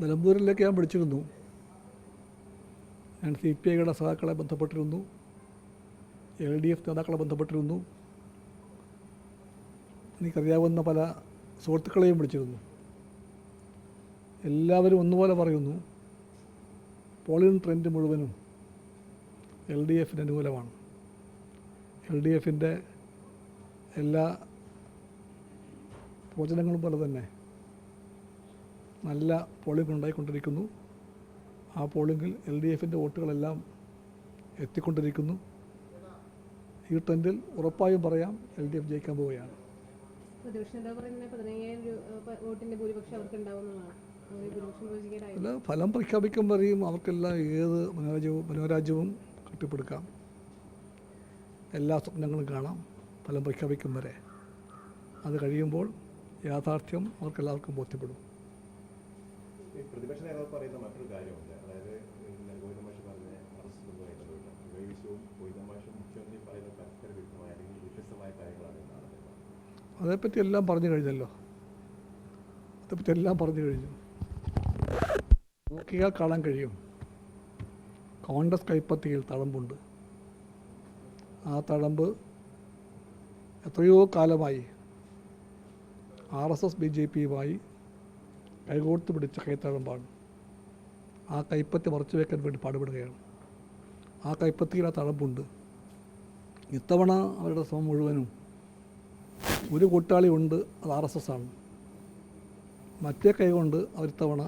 നിലമ്പൂരിലേക്ക് ഞാൻ വിളിച്ചിരുന്നു ഞാൻ സി പി ഐയുടെ സഹാക്കളെ ബന്ധപ്പെട്ടിരുന്നു. എൽ ഡി എഫ് നേതാക്കളെ ബന്ധപ്പെട്ടിരുന്നു. എനിക്കറിയാവുന്ന പല സുഹൃത്തുക്കളെയും വിളിച്ചിരുന്നു എല്ലാവരും ഒന്നുപോലെ പറയുന്നു പോളിംഗ് ട്രെൻഡ് മുഴുവനും എൽ ഡി എഫിന് അനുകൂലമാണ്. എൽ ഡി എഫിന്റെ എല്ലാ പ്രവചനങ്ങളും പോലെ തന്നെ നല്ല പോളിംഗ് ഉണ്ടായിക്കൊണ്ടിരിക്കുന്നു. ആ പോളിംഗിൽ എൽ ഡി എഫിന്റെ വോട്ടുകളെല്ലാം എത്തിക്കൊണ്ടിരിക്കുന്നു. ഈ ട്രെൻഡിൽ ഉറപ്പായും പറയാം എൽ ഡി എഫ് ജയിക്കാൻ പോവുകയാണ്. അല്ല ഫലം പ്രഖ്യാപിക്കും വരെയും അവർക്കെല്ലാം ഏത് മനോരാജ്യവും മനോരാജ്യവും കെട്ടിപ്പടുക്കാം. എല്ലാ സ്വപ്നങ്ങളും കാണാം. ഫലം പ്രഖ്യാപിക്കും വരെ. അത് കഴിയുമ്പോൾ യാഥാർത്ഥ്യം അവർക്കെല്ലാവർക്കും ബോധ്യപ്പെടും. പ്രതിപക്ഷ നേതാവ് പറയുന്ന മറ്റൊരു കാര്യമുണ്ട്. അതായത് ഗോവിന്ദ മാഷ് പറഞ്ഞ അതേപ്പറ്റി എല്ലാം പറഞ്ഞു കഴിഞ്ഞല്ലോ. അതേപ്പറ്റി എല്ലാം പറഞ്ഞു കഴിഞ്ഞു. നോക്കിയാൽ കാണാൻ കഴിയും. കോൺഗ്രസ് കൈപ്പത്തിയിൽ തഴമ്പുണ്ട്. ആ തഴമ്പ് എത്രയോ കാലമായി R S S B J പിയുമായി കൈകോർത്ത് പിടിച്ച പാടും. ആ കൈപ്പത്തി മറച്ചു വയ്ക്കാൻ വേണ്ടി പാടുപെടുകയാണ്. ആ കൈപ്പത്തിയിൽ ആ തഴമ്പുണ്ട്. ഇത്തവണ അവരുടെ ശ്രമം മുഴുവനും ഒരു കൂട്ടാളി ഉണ്ട് അത് ആർ എസ് എസ് ആണ്. മറ്റേ കൈകൊണ്ട് അവരിത്തവണ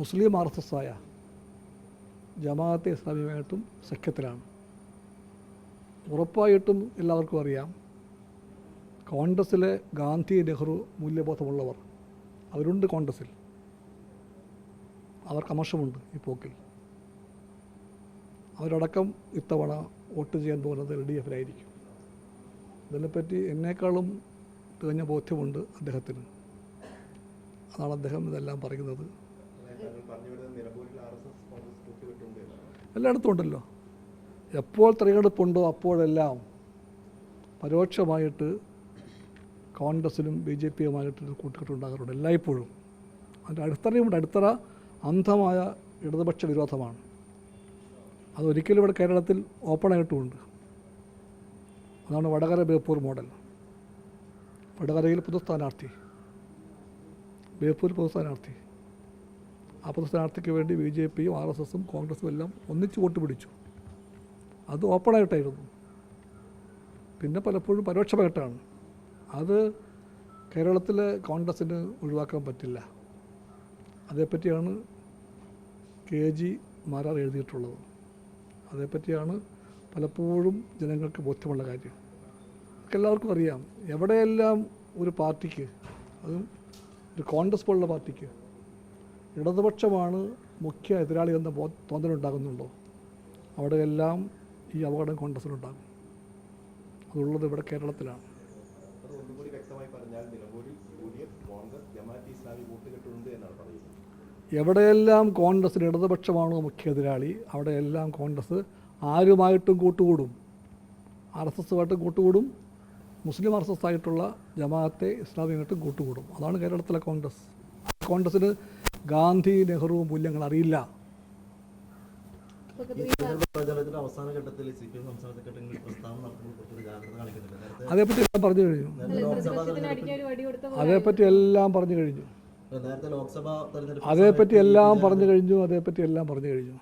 മുസ്ലിം ആർ എസ് എസ് ആയ ജമാഅത്തെ ഇസ്ലാമിയുമായിട്ടും സഖ്യത്തിലാണ്. ഉറപ്പായിട്ടും എല്ലാവർക്കും അറിയാം കോൺഗ്രസ്സിലെ ഗാന്ധി നെഹ്റു മൂല്യബോധമുള്ളവർ അവരുണ്ട് കോൺഗ്രസ്സിൽ. അവർക്ക് അമർഷമുണ്ട് ഈ പോക്കിൽ. അവരടക്കം ഇത്തവണ വോട്ട് ചെയ്യാൻ പോകുന്നത് എൽ ഡി എഫിലായിരിക്കും. ഇതിനെപ്പറ്റി എന്നേക്കാളും തികഞ്ഞ ബോധ്യമുണ്ട് അദ്ദേഹത്തിന്. അതാണ് അദ്ദേഹം ഇതെല്ലാം പറയുന്നത്. എല്ലായിടത്തും ഉണ്ടല്ലോ എപ്പോൾ തിരഞ്ഞെടുപ്പുണ്ടോ അപ്പോഴെല്ലാം പരോക്ഷമായിട്ട് കോൺഗ്രസിനും ബി ജെ പിയുമായിട്ട് കൂട്ടുകെട്ടുണ്ടാകാറുണ്ട് എല്ലായ്പ്പോഴും. അതിന്റെ അടിത്തറയുമുണ്ട്. അടിത്തറ അന്ധമായ ഇടതുപക്ഷ വിരോധമാണ്. അതൊരിക്കലും ഇവിടെ കേരളത്തിൽ ഓപ്പണായിട്ടുമുണ്ട് അതാണ് വടകര ബേപ്പൂർ മോഡൽ. വടകരയിൽ പൊതു സ്ഥാനാർത്ഥി. ബേപ്പൂർ പൊതു സ്ഥാനാർത്ഥി. ആ പൊതു സ്ഥാനാർത്ഥിക്ക് വേണ്ടി ബി ജെ പിയും ആർ എസ് എസും കോൺഗ്രസും എല്ലാം ഒന്നിച്ച് വോട്ട് പിടിച്ചു. അത് ഓപ്പണായിട്ടായിരുന്നു പിന്നെ പലപ്പോഴും പരോക്ഷമായിട്ടാണ് അത് കേരളത്തിൽ കോൺഗ്രസ്സിന് ഒഴിവാക്കാൻ പറ്റില്ല. അതേപ്പറ്റിയാണ് കെ ജി മാരാർ എഴുതിയിട്ടുള്ളത്. അതേപ്പറ്റിയാണ് പലപ്പോഴും ജനങ്ങൾക്ക് ബോധ്യമുള്ള കാര്യം. എല്ലാവർക്കും അറിയാം. എവിടെയെല്ലാം ഒരു പാർട്ടിക്ക് അതും ഒരു കോൺഗ്രസ് പോലുള്ള പാർട്ടിക്ക് ഇടതുപക്ഷമാണ് മുഖ്യ എതിരാളി എന്ന ബോ തോന്നലുണ്ടാകുന്നുണ്ടോ അവിടെയെല്ലാം ഈ അപകടം കോൺഗ്രസ്സിനുണ്ടാകും. അതുള്ളത് ഇവിടെ കേരളത്തിലാണ്. അത് ഒന്നുകൂടി വ്യക്തമായി പറഞ്ഞാൽ നിലമ്പൂരിൽ U D F Congress Jamaat Islami കൂട്ടുകെട്ടുണ്ട് എന്നാണ് പറയുന്നത്. എവിടെയെല്ലാം കോൺഗ്രസ്സിന് ഇടതുപക്ഷമാണോ മുഖ്യ എതിരാളി അവിടെയെല്ലാം കോൺഗ്രസ് ആരുമായിട്ടും കൂട്ടുകൂടും? ആർ എസ് എസുമായിട്ടും കൂട്ടുകൂടും മുസ്ലിം ആർ എസ് എസ് ആയിട്ടുള്ള ജമാഅത്തെ ഇസ്ലാമിയുമായിട്ടും കൂട്ടുകൂടും. അതാണ് കേരളത്തിലെ കോൺഗ്രസ്. കോൺഗ്രസ്സിന് ഗാന്ധി നെഹ്റു മൂല്യങ്ങൾ അറിയില്ല. അവസാന ഘട്ടത്തിൽ സി പി എം സംസ്ഥാന സെക്രട്ടറി പ്രസ്താവന നടത്തുമ്പോൾ കുറച്ചൊരു ജാഗ്രത അതേപ്പറ്റി എല്ലാം പറഞ്ഞു കഴിഞ്ഞു. അതേപ്പറ്റി എല്ലാം പറഞ്ഞു കഴിഞ്ഞു. അതേപ്പറ്റി എല്ലാം പറഞ്ഞു കഴിഞ്ഞു അതേപ്പറ്റി എല്ലാം പറഞ്ഞു കഴിഞ്ഞു.